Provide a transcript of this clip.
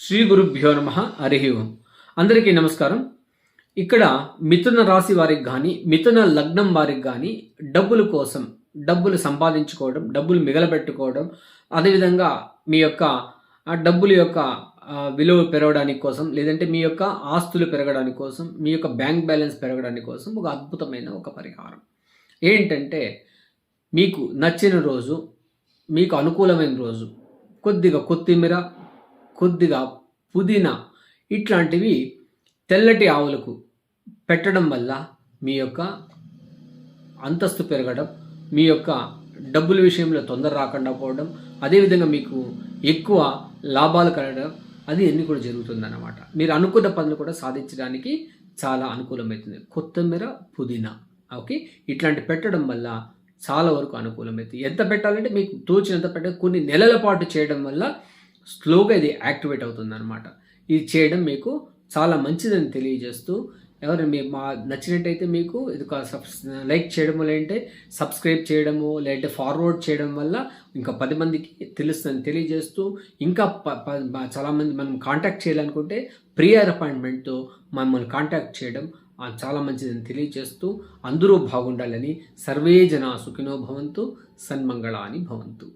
శ్రీ గురుభ్యో నమ హరి ఓం. అందరికీ నమస్కారం. ఇక్కడ మిథున రాశి వారికి కానీ మిథున లగ్నం వారికి కానీ డబ్బుల కోసం డబ్బులు సంపాదించుకోవడం డబ్బులు మిగలబెట్టుకోవడం అదేవిధంగా మీ యొక్క డబ్బుల యొక్క విలువ పెరగడానికి కోసం లేదంటే మీ యొక్క ఆస్తులు పెరగడానికి కోసం మీ యొక్క బ్యాంక్ బ్యాలెన్స్ పెరగడానికి కోసం ఒక అద్భుతమైన ఒక పరిహారం. ఏంటంటే మీకు నచ్చిన రోజు మీకు అనుకూలమైన రోజు కొద్దిగా కొత్తిమీర కొద్దిగా పుదీనా ఇట్లాంటివి తెల్లటి ఆవులకు పెట్టడం వల్ల మీ యొక్క అంతస్తు పెరగడం మీ యొక్క డబ్బుల విషయంలో తొందర రాకుండా పోవడం అదేవిధంగా మీకు ఎక్కువ లాభాలు కలగడం అది అన్ని కూడా జరుగుతుందన్నమాట. మీరు అనుకున్న పనులు కూడా సాధించడానికి చాలా అనుకూలమవుతుంది కొత్తిమీర పుదీనా ఓకే? ఇట్లాంటి పెట్టడం వల్ల చాలా వరకు అనుకూలమవుతుంది ఎంత పెట్టాలంటే మీకు తోచినంత పెట్ట కొన్ని నెలల పాటు చేయడం వల్ల స్లోగా ఇది యాక్టివేట్ అవుతుంది అనమాట ఇది చేయడం మీకు చాలా మంచిదని తెలియజేస్తూ ఎవరు మీ మా నచ్చినట్టయితే మీకు ఇది ఒక సబ్స్ లైక్ చేయడం వల్ల ఏంటంటే సబ్స్క్రైబ్ చేయడము లేదంటే ఫార్వర్డ్ చేయడం వల్ల ఇంకా పది మందికి తెలుస్తుందని తెలియజేస్తూ ఇంకా చాలామంది మనం కాంటాక్ట్ చేయాలనుకుంటే ప్రియర్ అపాయింట్మెంట్తో మమ్మల్ని కాంటాక్ట్ చేయడం చాలా మంచిదని తెలియజేస్తూ అందరూ బాగుండాలని సర్వే జన సుఖినో భవంతు సన్మంగళాని భవంతు.